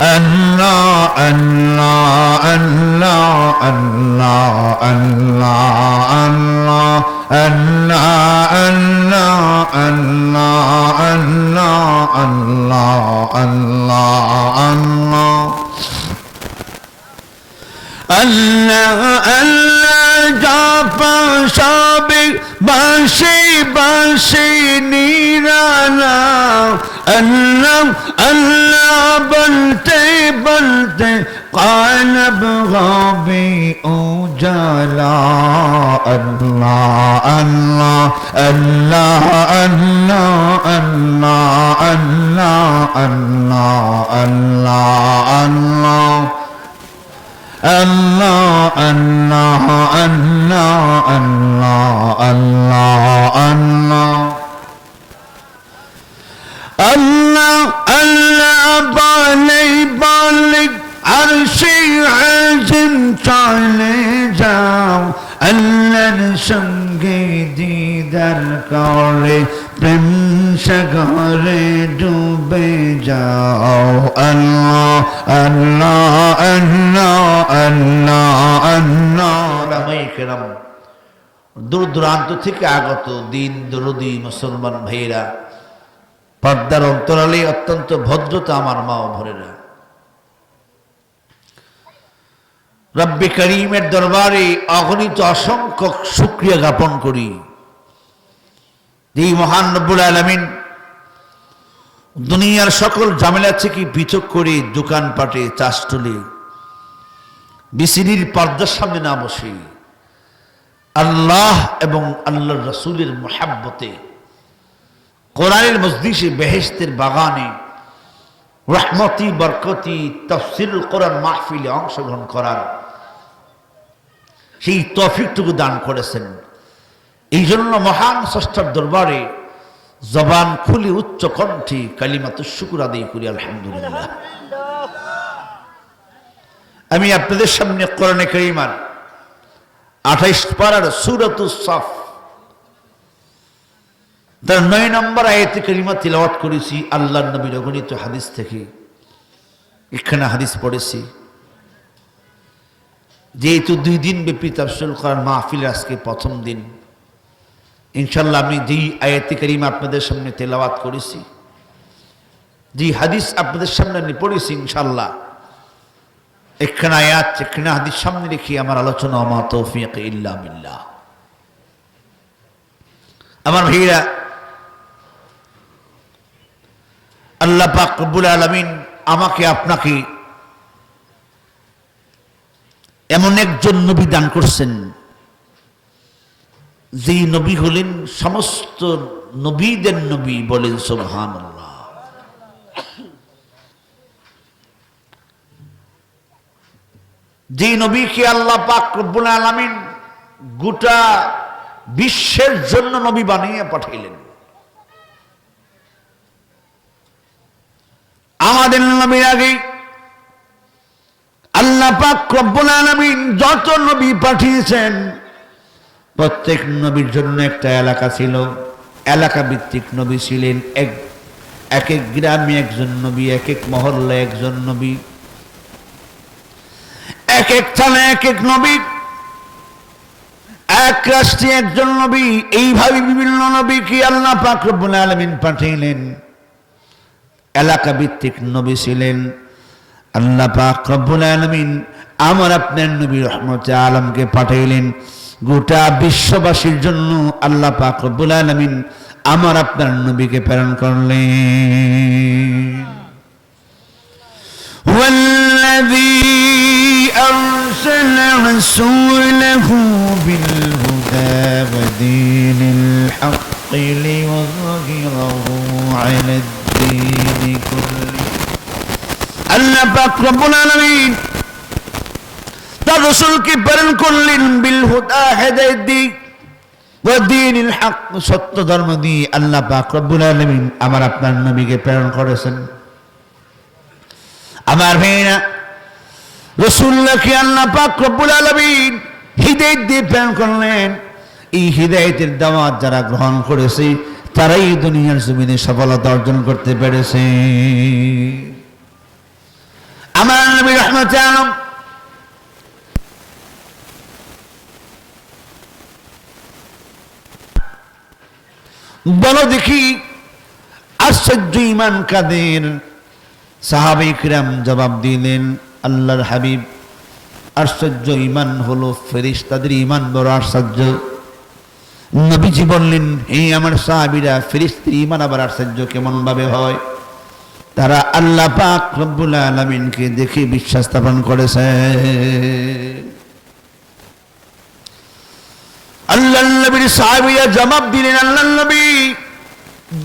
الله الله الله الله الله الله الله الله الله الله الله الله الله الله الله جاب شابك باشي باشي আল্লাহ বলতে বলতে কানব হবে উজালা আল্লাহ আল্লাহ আল্লাহ আল্লাহ আল্লাহ আল্লাহ আল্লাহ আল্লাহ আল্লাহ Allah, Allah, Allah, Allah, Allah, দিদার করে প্রেম সাগরে ডুবে যাও আল্লাহ আল্লাহ আল্লাহ আল্লাহ আল্লাহ কেরাম দূর দূরান্ত থেকে আগত দিন, দরদি, মুসলমান ভাইয়েরা, পর্দার অন্তরালে অত্যন্ত ভদ্রতা আমার মা ভরেরা রব্বি করিমের দরবারে অগণিত অসংখ্য শুক্রিয়া জ্ঞাপন করি। এই মহান রব্বুল আলমিন, দুনিয়ার সকল ঝামেলা থেকে পৃথক করে দোকানপাটে চাষটলে বিসিরির পর্দার সামনে না বসে, আল্লাহ এবং আল্লাহ রসুলের মোহাব্বতে, কোরআনের মসজিষে বেহেস্তের বাগানে রহমতি, বরকতি, তফসিল কোরআন মাহফিলে অংশগ্রহণ করার সেই তফিকটুকু দান করেছেন। এই জন্য মহান ষষ্ঠার দরবারে জবান খুলি উচ্চ কণ্ঠে কালিমাত শুকুর আদায় করি, আলহামদুলিল্লাহ। আমি আপনাদের সামনে কোরআনে করিমার আঠাইশ পাড়ার সুরত সফ তার নয় নম্বর আয়তে করিমা তিলাওয়াত করেছি আল্লাহ নবীর অগণিত হাদিস থেকে। এখানে হাদিস পড়েছি। যেহেতু দুই দিন ব্যাপী তাফসুল করার মাহফিল আজকে প্রথম দিন ইনশাল্লাহ আমি যেই আয়াতি করিমা আপনাদের সামনে তেলাওয়াত করেছি যে হাদিস আপনাদের সামনে আমি পড়েছি ইনশাল্লাহ এখানে আয়াত এখানে হাদিস সামনে রেখে আমার আলোচনা আমা তৌফিক ইল্লা আমার ভাইরা আল্লাহ পাক রব্বুল আলমিন আমাকে, আপনাকে এমন একজন নবী দান করছেন যেই নবী হলেন সমস্ত নবীদের নবী বলেন সোহান যে নবীকে আল্লাহ পাক রব্বুল আলমিন গোটা বিশ্বের জন্য নবী বানিয়ে পাঠাইলেন। আমাদের নবীর আগে আল্লাহ পাক রব্বুল আলামিন যত নবী পাঠিয়েছেন প্রত্যেক নবীর জন্য একটা এলাকা ছিল। এলাকা ভিত্তিক নবী ছিলেন এক এক এক গ্রামে একজন নবী, এক এক মহল্লা একজন নবী। এক এক থানায় এক এক নবী। এক রাষ্ট্রে একজন নবী। এইভাবে বিভিন্ন নবী কি আল্লাহ পাক রব্বুল আলামিন পাঠিয়েলেন। এলাকা ভিত্তিক নবী ছিলেন আল্লাহ পাক রব্বুল আলমিন। আমার আপনার নবী রহমত আলমকে পাঠাইলেন গোটা বিশ্ববাসীর জন্য আল্লাহ পাক রব্বুল আলমিন আমার আপনার নবীকে প্রেরণ করলেন والذي أرسل رسوله بالهدى ودين الحق ليظهره على الدين كله আল্লাহ পাক রব্বুল আলামিন রসুলকে প্রেরণ করলেন, বিল সত্য ধর্ম দিয়ে আল্লাহ পাক আলামিন আমার আপনার নবীকে প্রেরণ করেছেন। আমার ভাইরা রসুল্লাহকে আল্লাহ পাক রব্বুল আলামিন হৃদয় দিয়ে প্রেরণ করলেন। এই হৃদয়তের দাওয়াত যারা গ্রহণ করেছে, তারাই দুনিয়ার জমিনে সফলতা অর্জন করতে পেরেছে। আমার নবী রহমত আলম বলো দেখি আশ্চর্য ইমান কাদের? সাহাবিকরাম জবাব দিলেন, আল্লাহর হাবিব, আশ্চর্য ইমান হলো ফেরিস তাদের ইমান বড় আশ্চর্য। নবীজি বললেন এই আমার সাহাবিরা ফেরিস্তির ইমান আবার আশ্চর্য কেমন ভাবে হয়? তারা আল্লাহ পাক রব্বুল আলমিনকে দেখে বিশ্বাস স্থাপন করেছে। আল্লাহ সাহাবিরা জবাব দিলেন আল্লাহ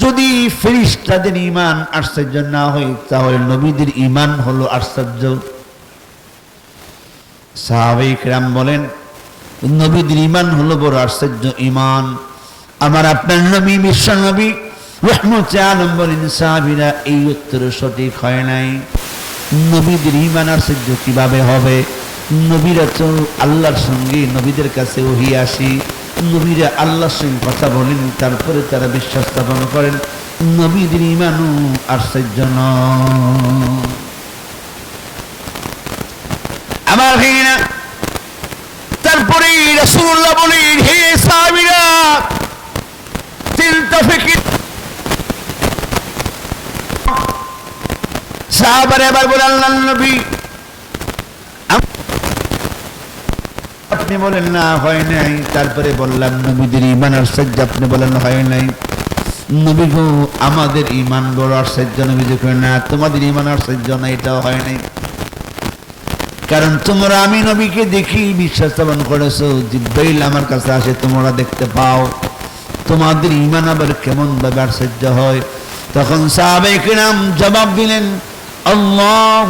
যদি ফেরিস্তাদের ইমান আশ্চর্য না হয়, তাহলে নবীদের ইমান হলো আশ্চর্য। রাম বলেন, নবীদের ইমান হলো বড় আশ্চর্য ইমান আমার আপনার নবী, বিশ্ব নবী সাহাবিরা এই উত্তর সঠিক হয় নাই। নবীদের ইমান আশ্চর্য কীভাবে হবে? নবীরা তো আল্লাহর সঙ্গে নবীদের কাছে ওহি আসি। নবীরা আল্লাহর সঙ্গে কথা বলেন, তারপরে তারা বিশ্বাস স্থাপন করেন, নবীদের ইমানও আশ্চর্য আমার ভাইরা তারপরে রসুল্লাহ বলেন, হে সাহাবিরা, চিন্তা ফিকির সাহাবার এবার বলে আল্লাহ নবী আপনি বলেন, না, হয় নাই। তারপরে বললাম, নবীদের ইমান আশ্চর্য আপনি বলেন, হয় নাই। নবী গো, আমাদের ইমান বড় আশ্চর্য নবী দেখো না, তোমাদের ইমান আশ্চর্য না, এটাও হয় নাই। কারণ তোমরা আমি নবীকে দেখি বিশ্বাস স্থাপন করেছ, জিব্রাইল আমার কাছে আসে, তোমরা দেখতে পাও। তোমাদের ইমান আবার কেমন ভাবে আশ্চর্য হয়? তখন সাহাবেক নাম জবাব দিলেন, আল্লাহ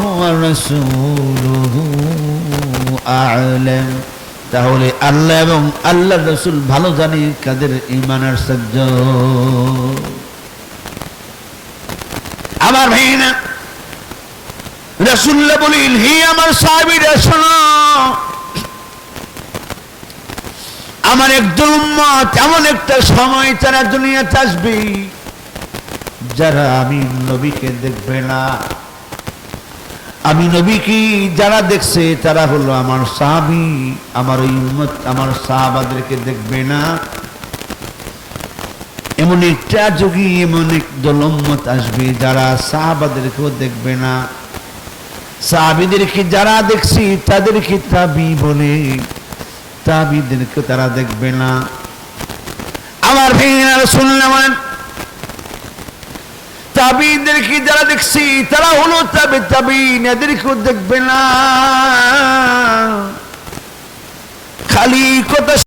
আলম। তাহলে আল্লাহ এবং আল্লাহ রসুল ভালো জানি কাদের ইমান আশ্চর্য আমার ভাই না রসুল্লাহ বলিল হে আমার সাহাবিরা, শোনো। আমার একজন উম্মত এমন একটা সময় তারা দুনিয়াতে আসবে যারা আমি নবীকে দেখবে না। আমি নবীকে যারা দেখছে, তারা হলো আমার সাহাবি, আমার ওই উম্মত, আমার সাহাবাদেরকে দেখবে না। এমন একটা যোগী, এমন এক দলম্মত আসবে যারা সাহাবাদেরকেও দেখবে না। সাহাবিদেরকে যারা দেখছি, তাদেরকে তাবি বলে। তাবিদেরকে তারা দেখবে না। আমার ভেঙে শুনলাম তাবিদেরকে যারা দেখছি? তারা হলো তাবে তাবিন এদেরকেও দেখবে না। খালি কথা